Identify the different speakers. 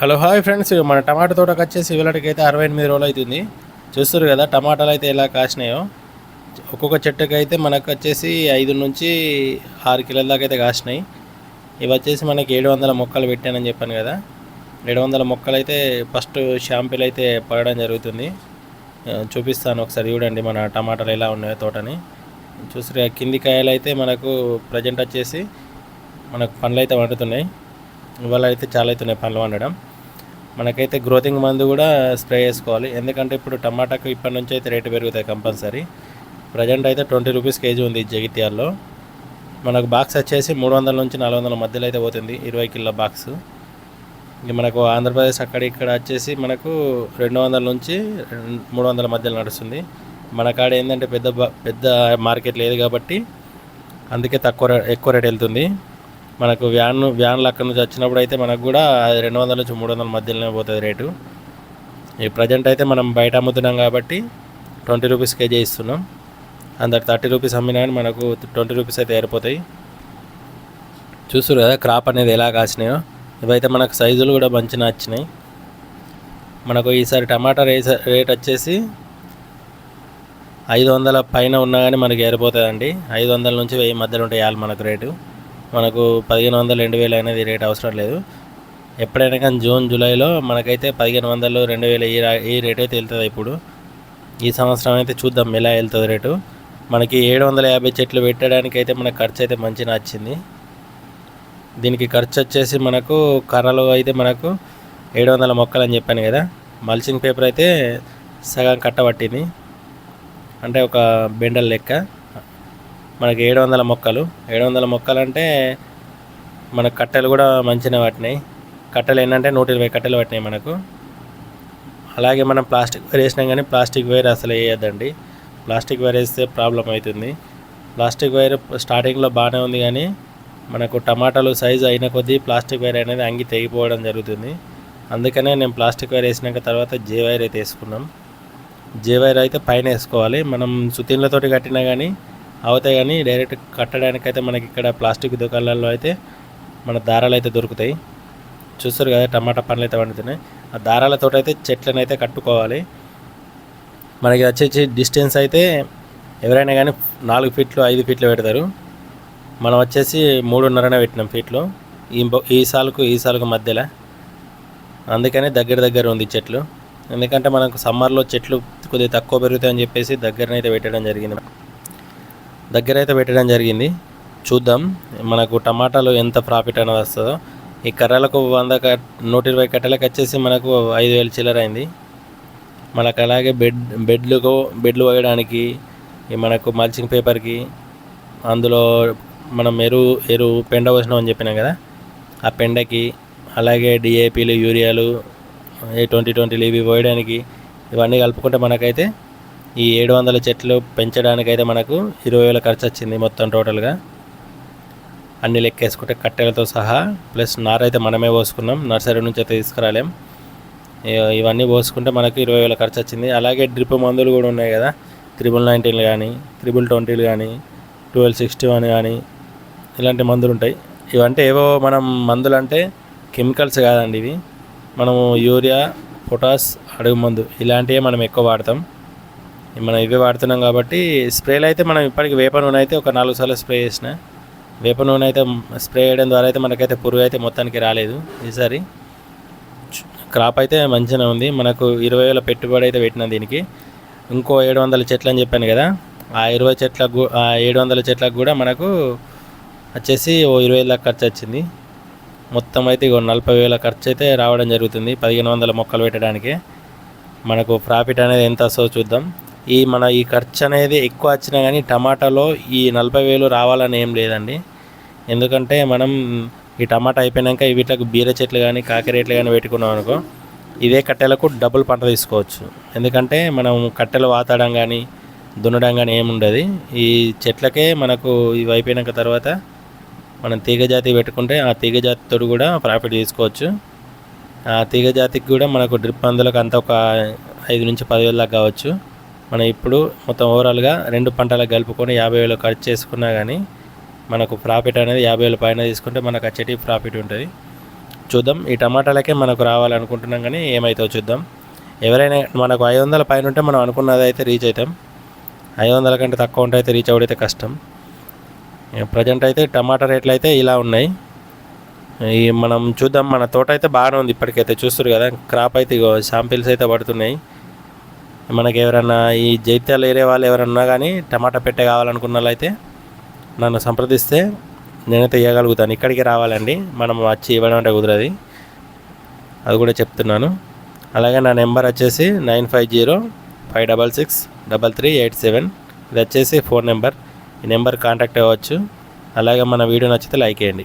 Speaker 1: Hello hi friends. మన టమాటా తోటకు వచ్చేసి ఇవాళకి అయితే అరవై ఎనిమిది రోజులు అవుతుంది చూస్తారు కదా టమాటాలు అయితే ఎలా కాసినాయో. ఒక్కొక్క చెట్టుకి అయితే మనకు వచ్చేసి ఐదు నుంచి ఆరు కిలోల దాకా అయితే కాసినాయి. ఇవి వచ్చేసి మనకి ఏడు వందల మొక్కలు పెట్టానని చెప్పాను కదా. ఏడు వందల మొక్కలు అయితే ఫస్ట్ షాంపూలు అయితే పడడం జరుగుతుంది. చూపిస్తాను ఒకసారి చూడండి మన టమాటాలు ఎలా ఉన్నాయో తోటని. చూసారు కింది కాయలు అయితే మనకు ప్రజెంట్ వచ్చేసి మనకు పండ్లు అయితే వండుతున్నాయి. ఇవాళ అయితే చాలా అవుతున్నాయి పండ్లు వండడం. మనకైతే గ్రోతింగ్ మందు కూడా స్ప్రే చేసుకోవాలి. ఎందుకంటే ఇప్పుడు టమాటాకు ఇప్పటి నుంచి అయితే రేటు పెరుగుతాయి కంపల్సరీ. ప్రజెంట్ అయితే ట్వంటీ రూపీస్ కేజీ ఉంది జగిత్యాల్లో. మనకు బాక్స్ వచ్చేసి మూడు వందల నుంచి నాలుగు వందల మధ్యలో అయితే పోతుంది ఇరవై కిలో బాక్స్. ఇంక మనకు ఆంధ్రప్రదేశ్ అక్కడ ఇక్కడ వచ్చేసి మనకు రెండు వందల నుంచి రెండు- మూడు వందల మధ్యలో నడుస్తుంది. మన కాడ ఏంటంటే పెద్ద బా- పెద్ద మార్కెట్ లేదు కాబట్టి అందుకే తక్కువ రే- ఎక్కువ రేట్ వెళ్తుంది. మనకు వ్యాన్ వ్యాన్లు అక్కడ నుంచి వచ్చినప్పుడు అయితే మనకు కూడా రెండు వందల నుంచి మూడు వందల మధ్యలోనే పోతుంది రేటు. ఈ ప్రజెంట్ అయితే మనం బయట అమ్ముతున్నాం కాబట్టి ట్వంటీ రూపీస్ కేజీ ఇస్తున్నాం. అందరు థర్టీ రూపీస్ అమ్మినా కానీ మనకు ట్వంటీ రూపీస్ అయితే ఏరిపోతాయి చూస్తారు కదా క్రాప్ అనేది ఎలా కాసినాయో. ఇవైతే మనకు సైజులు కూడా మంచి నచ్చినాయి. మనకు ఈసారి టమాటా రేస్ రేట్ వచ్చేసి ఐదు వందల పైన ఉన్నా కానీ మనకి ఏరిపోతుందండి. ఐదు వందల నుంచి వెయ్యి మధ్యలో ఉంటాయి యాలు మనకు రేటు. మనకు పదిహేను వందలు రెండు వేలు అనేది రేట్ అవసరం లేదు. ఎప్పుడైనా కానీ జూన్ జూలైలో మనకైతే పదిహేను వందలు రెండు వేలు ఈ ఈ రేట్ అయితే వెళ్తుంది ఇప్పుడు. ఈ సంవత్సరం అయితే చూద్దాం ఎలా వెళ్తుంది రేటు. మనకి ఏడు వందల యాభై చెట్లు పెట్టడానికి అయితే మనకు ఖర్చు అయితే మంచిగా వచ్చింది దీనికి ఖర్చు వచ్చేసి మనకు కర్రలు అయితే మనకు ఏడు వందల మొక్కలు అని చెప్పాను కదా. మల్చింగ్ పేపర్ అయితే సగం కట్టబట్టింది. అంటే ఒక బెండల్ లెక్క. మనకి ఏడు వందల మొక్కలు. ఏడు వందల మొక్కలు అంటే మన కట్టెలు కూడా మంచిగా పట్టినాయి. కట్టెలు ఏంటంటే నూట ఇరవై కట్టెలు పట్టినాయి మనకు. అలాగే మనం ప్లాస్టిక్ వైర్ వేసినాం కానీ ప్లాస్టిక్ వైర్ అసలు వేయద్దండి. ప్లాస్టిక్ వైర్ వేస్తే ప్రాబ్లం అవుతుంది. ప్లాస్టిక్ వైర్ స్టార్టింగ్లో బాగానే ఉంది కానీ మనకు టమాటాలు సైజు అయిన కొద్దీ ప్లాస్టిక్ వైర్ అనేది అంగి తెగిపోవడం జరుగుతుంది. అందుకనే నేను ప్లాస్టిక్ వైర్ వేసినాక తర్వాత జే వైర్ అయితే వేసుకున్నాం. జే వైర్ అయితే పైన వేసుకోవాలి. మనం సుతీన్లతోటి కట్టినా కానీ అవుతాయి కానీ డైరెక్ట్ కట్టడానికైతే మనకి ఇక్కడ ప్లాస్టిక్ దుకాణాల్లో అయితే మన దారాలు అయితే దొరుకుతాయి. చూస్తారు కదా టమాటా పండ్లు అయితే పండుతున్నాయి ఆ దారాలతో అయితే చెట్లను అయితే కట్టుకోవాలి. మనకి వచ్చేసి డిస్టెన్స్ అయితే ఎవరైనా కానీ నాలుగు ఫీట్లు ఐదు ఫీట్లు పెడతారు. మనం వచ్చేసి మూడున్నరనే పెట్టినాం ఫీట్లు. ఈ ఈ సాలుకు ఈ సాలుకు మధ్యలో. అందుకనే దగ్గర దగ్గర ఉంది చెట్లు. ఎందుకంటే మనకు సమ్మర్లో చెట్లు కొద్దిగా తక్కువ పెరుగుతాయని చెప్పేసి దగ్గరనైతే పెట్టడం జరిగింది. దగ్గర అయితే పెట్టడం జరిగింది. చూద్దాం మనకు టమాటాలు ఎంత ప్రాఫిట్ అనేది వస్తుందో. ఈ కర్రలకు వంద కట్ నూట ఇరవై కట్టెలకు వచ్చేసి మనకు ఐదు వేలు చిల్లర అయింది. మనకు అలాగే బెడ్ బెడ్లకు బెడ్లు వేయడానికి ఈ మనకు మల్చింగ్ పేపర్కి అందులో మనం ఎరువు ఎరువు పెండ పోసినాం అని చెప్పినాం కదా. ఆ పెండకి అలాగే డిఏపీలు యూరియాలు ఏ ట్వంటీ ట్వంటీలు ఇవి పోయడానికి ఇవన్నీ కలుపుకుంటే మనకైతే ఈ ఏడు వందల చెట్లు పెంచడానికైతే మనకు ఇరవై వేల ఖర్చు వచ్చింది మొత్తం టోటల్గా అన్ని లెక్కేసుకుంటే కట్టెలతో సహా ప్లస్ నార అయితే మనమే పోసుకున్నాం. నర్సరీ నుంచి అయితే తీసుకురాలేం. ఇవన్నీ పోసుకుంటే మనకు ఇరవై వేల ఖర్చు వచ్చింది. అలాగే డ్రిప్ మందులు కూడా ఉన్నాయి కదా. త్రిబుల్ నైన్టీన్లు కానీ త్రిబుల్ ట్వంటీలు కానీ ట్వెల్వ్ సిక్స్టీ వన్ కానీ ఇలాంటి మందులు ఉంటాయి. ఇవంటే ఏవో మనం మందులు అంటే కెమికల్స్ కాదండి ఇవి. మనము యూరియా పొటాస్ అడుగు మందు ఇలాంటివే మనం ఎక్కువ వాడతాం. మనం ఇవే వాడుతున్నాం కాబట్టి స్ప్రేలు అయితే మనం ఇప్పటికి వేప నూనె అయితే ఒక నాలుగు సార్లు స్ప్రే చేసిన. వేప నూనె అయితే స్ప్రే చేయడం ద్వారా అయితే మనకైతే పురుగు అయితే మొత్తానికి రాలేదు ఈసారి. క్రాప్ అయితే మంచిగా ఉంది. మనకు ఇరవై వేల పెట్టుబడి అయితే పెట్టిన దీనికి. ఇంకో ఏడు వందల చెట్లు అని చెప్పాను కదా ఆ ఇరవై చెట్లకు ఆ ఏడు వందల చెట్లకు కూడా మనకు వచ్చేసి ఓ ఇరవై వేల ఖర్చు వచ్చింది. మొత్తం అయితే ఇక నలభై వేల ఖర్చు అయితే రావడం జరుగుతుంది. పదిహేను వందల మొక్కలు పెట్టడానికి. మనకు ప్రాఫిట్ అనేది ఎంత వస్తుందో చూద్దాం. ఈ మన ఈ ఖర్చు అనేది ఎక్కువ వచ్చినా కానీ టమాటాలో ఈ నలభై వేలు రావాలని ఏం లేదండి. ఎందుకంటే మనం ఈ టమాటా అయిపోయినాక వీటికి బీర చెట్లు కానీ కాకరేట్లు కానీ పెట్టుకున్నాం అనుకో ఇదే కట్టెలకు డబుల్ పంట తీసుకోవచ్చు. ఎందుకంటే మనం కట్టెలు వాతడం కానీ దున్నడం కానీ ఏముండదు ఈ చెట్లకే మనకు ఇవి అయిపోయినాక తర్వాత మనం తీగ జాతి పెట్టుకుంటే ఆ తీగజాతితో కూడా ప్రాఫిట్ తీసుకోవచ్చు. ఆ తీగ జాతికి కూడా మనకు డ్రిప్ మందులకు అంత ఒక ఐదు నుంచి పదివేల దాకా కావచ్చు. మనం ఇప్పుడు మొత్తం ఓవరాల్గా రెండు పంటలకు కలుపుకొని యాభై వేలు ఖర్చు చేసుకున్నా కానీ మనకు ప్రాఫిట్ అనేది యాభై వేల పైన తీసుకుంటే మనకు వచ్చేటి ప్రాఫిట్ ఉంటుంది. చూద్దాం. ఈ టమాటాలకే మనకు రావాలనుకుంటున్నాం కానీ ఏమైతే చూద్దాం. ఎవరైనా మనకు ఐదు వందల పైన ఉంటే మనం అనుకున్నది అయితే. రీచ్ అవుతాం ఐదు వందల కంటే తక్కువ ఉంటే అయితే రీచ్ అవుడైతే కష్టం. ప్రజెంట్ అయితే టమాటా రేట్లు అయితే ఇలా ఉన్నాయి. ఈ మనం చూద్దాం. మన తోట అయితే బాగానే ఉంది. ఇప్పటికైతే చూస్తారు కదా. క్రాప్ అయితే ఇగో శాంపిల్స్ అయితే పడుతున్నాయి. మనకి ఎవరన్నా ఈ జైత్యాలు వేరే వాళ్ళు ఎవరన్నా కానీ టమాటా పెట్టే కావాలనుకున్న వాళ్ళు అయితే నన్ను సంప్రదిస్తే నేనైతే ఇవ్వగలుగుతాను ఇక్కడికి రావాలండి. మనం వచ్చి ఇవ్వడం అంటే కుదరది. అది కూడా చెప్తున్నాను. అలాగే నా నెంబర్ వచ్చేసి nine five zero five double six double three eight seven. ఇది వచ్చేసి ఫోన్ నెంబర్. ఈ నెంబర్ కాంటాక్ట్ అవ్వచ్చు. అలాగే మన వీడియో నచ్చితే లైక్ చేయండి.